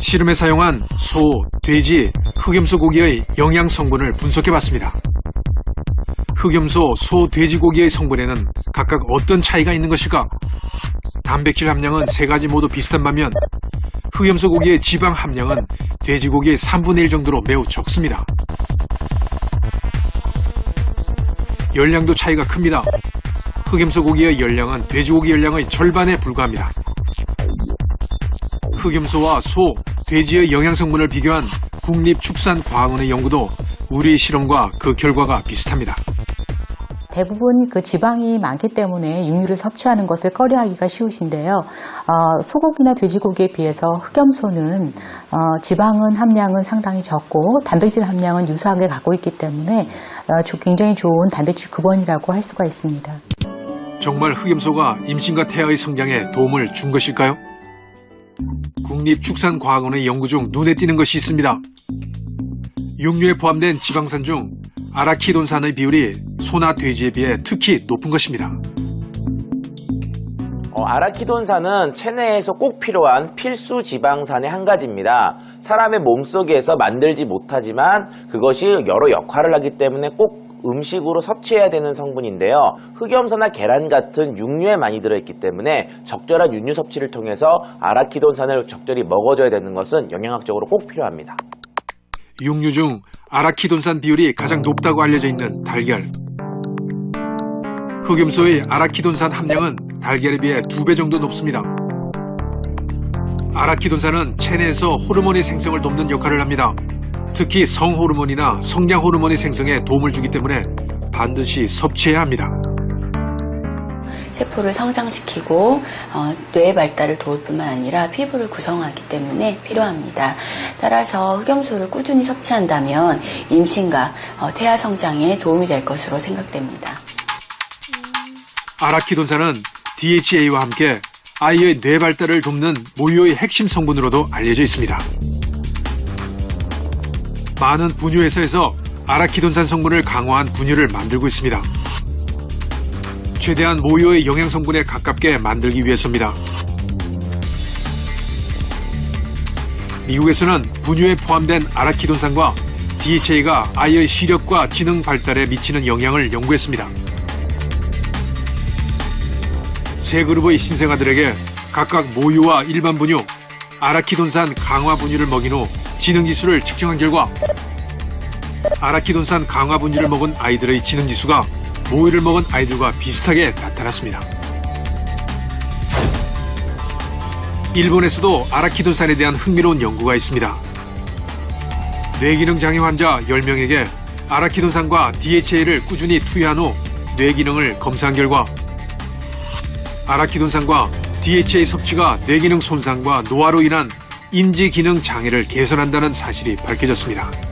실험에 사용한 소, 돼지, 흑염소 고기의 영양 성분을 분석해 봤습니다. 흑염소, 소, 돼지 고기의 성분에는 각각 어떤 차이가 있는 것일까? 단백질 함량은 세 가지 모두 비슷한 반면 흑염소 고기의 지방 함량은 돼지고기의 3분의 1 정도로 매우 적습니다. 열량도 차이가 큽니다. 흑염소 고기의 열량은 돼지고기 열량의 절반에 불과합니다. 흑염소와 소, 돼지의 영양 성분을 비교한 국립축산과학원의 연구도 우리 실험과 그 결과가 비슷합니다. 대부분 그 지방이 많기 때문에 육류를 섭취하는 것을 꺼려하기가 쉬우신데요. 어, 소고기나 돼지고기에 비해서 흑염소는 어, 지방은 함량은 상당히 적고 단백질 함량은 유사하게 갖고 있기 때문에 어, 조- 굉장히 좋은 단백질 급원이라고 할 수가 있습니다. 정말 흑염소가 임신과 태아의 성장에 도움을 준 것일까요? 국립축산과학원의 연구 중 눈에 띄는 것이 있습니다. 육류에 포함된 지방산 중 아라키돈산의 비율이 소나 돼지에 비해 특히 높은 것입니다. 어, 아라키돈산은 체내에서 꼭 필요한 필수 지방산의 한 가지입니다. 사람의 몸속에서 만들지 못하지만 그것이 여러 역할을 하기 때문에 꼭 음식으로 섭취해야 되는 성분인데요. 흑염소나 계란 같은 육류에 많이 들어있기 때문에 적절한 육류 섭취를 통해서 아라키돈산을 적절히 먹어줘야 되는 것은 영양학적으로 꼭 필요합니다. 육류 중 아라키돈산 비율이 가장 높다고 알려져 있는 달걀. 흑염소의 아라키돈산 함량은 달걀에 비해 두 배 정도 높습니다. 아라키돈산은 체내에서 호르몬의 생성을 돕는 역할을 합니다. 특히 성호르몬이나 성장 호르몬의 생성에 도움을 주기 때문에 반드시 섭취해야 합니다. 세포를 성장시키고 어, 뇌 발달을 도울 뿐만 아니라 피부를 구성하기 때문에 필요합니다. 따라서 흑염소를 꾸준히 섭취한다면 임신과 어, 태아 성장에 도움이 될 것으로 생각됩니다. 아라키돈산은 DHA와 함께 아이의 뇌 발달을 돕는 모유의 핵심 성분으로도 알려져 있습니다. 많은 분유 회사에서 아라키돈산 성분을 강화한 분유를 만들고 있습니다. 최대한 모유의 영양 성분에 가깝게 만들기 위해서입니다. 미국에서는 분유에 포함된 아라키돈산과 DHA가 아이의 시력과 지능 발달에 미치는 영향을 연구했습니다. 세 그룹의 신생아들에게 각각 모유와 일반 분유, 아라키돈산 강화 분유를 먹인 후 지능 지수를 측정한 결과 아라키돈산 강화 분유를 먹은 아이들의 지능 지수가 모유를 먹은 아이들과 비슷하게 나타났습니다. 일본에서도 아라키돈산에 대한 흥미로운 연구가 있습니다. 뇌기능 장애 환자 10명에게 아라키돈산과 DHA를 꾸준히 투여한 후 뇌기능을 검사한 결과 아라키돈산과 DHA 섭취가 뇌기능 손상과 노화로 인한 인지 기능 장애를 개선한다는 사실이 밝혀졌습니다.